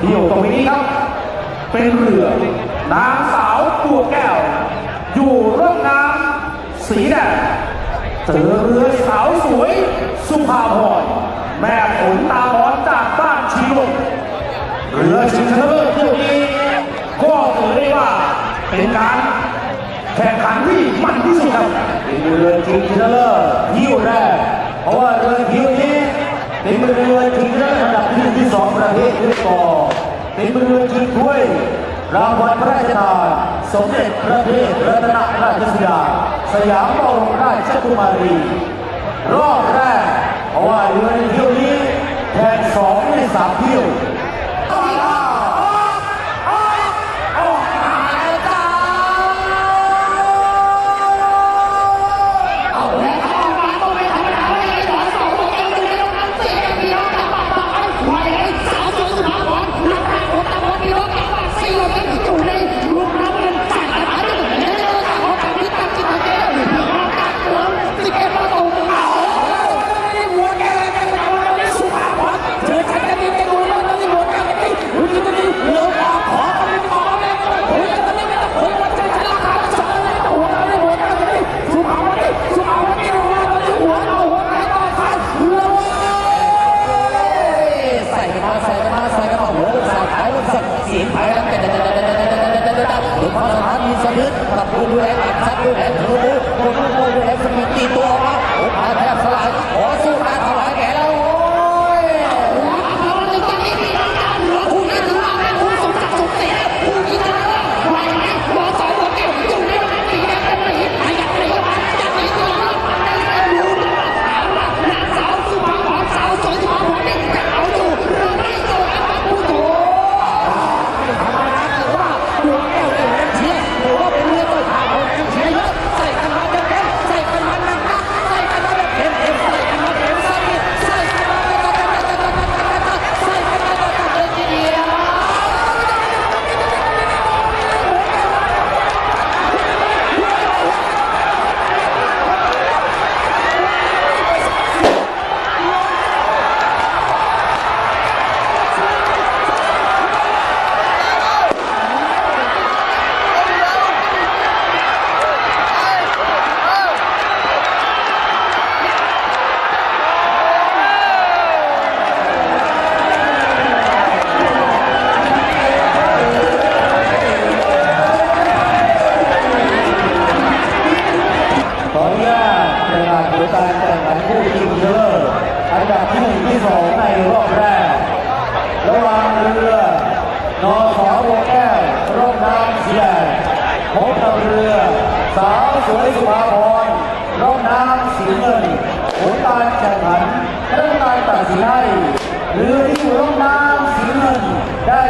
ที่อยู่ตรงนี้ครับ เป็นเรือนางสาวบัวแก้ว อยู่ร่องน้ำสีแดงเจอเรือสาวสวย สุภาพรแม่ผลตาบอดจากบ้านชีวงเรือชิงชนะเลิศเที่ยวนี้ก็ถือได้ว่าเป็นการแข่งขันที่มันที่สุดครับเป็นเรือชิงชนะเลิศ เป็นเรือชิงถ้วย รางวัลพระราชทานสมเด็จพระเทพรัตนราชสุดาสยามบรมราชกุมารี รอบแรกเพราะว่าเรือในเที่ยวนี้แข่งสองในสามเที่ยว เอาแล้วเข้ามาต้องไม่ธรรมดาเลยหนอนสองตัวเองดูในโรงน้ำเสียพี่น้องจากปากปากไอ้ควายไอ้สาวสวยสุภาพรนักแข่งคนตะวันพี่น้องจากปากซีโร่เป็นอยู่ในลูกน้ำเงินจ่ายหาที่เหนือเจอสาวจากที่ตั้งจิตเจริญพี่น้องจากเมืองสิเกมาตูเอาไม่ได้หัวแกเลยแกจะเอาอะไรสุภาพรเจอฉันจะมีแกดูแล้วนี่หัวแกไม่ได้หัวจะมีเลือกขอกันไม่ขอแม่หัวจะมีไม่ต้องหัวใจฉันราคาสองเลยหัวเราไม่หัวจะมีสุภาพรสุภาพรที่หัวเราหัวเราหัวใจต่อขาเลยใส่กันมาใส่กันมาใส่กันมาหัวใส่ขายใส่เสียงไปแล้วแต่แต่แต่แต่แต่ หลวงพ่อสถานีสะดึกปรับปรุงดูแลอัดซัดดูแลเธอดูคนดูดูแลสมิตีตัว การแข่งขันคู่ชิงเลิศอันดับที่หที่สองในรอบแรก ระหว่างเรือนอสอวแก้วร่มน้ำเสียงพบกับเรือ สาวสวยสุภาพรร่มน้ำสีเงินผลการแข่งขันเรื่องการตัดสินให้เรือที่อยู่ร่มน้ำสีเงินได้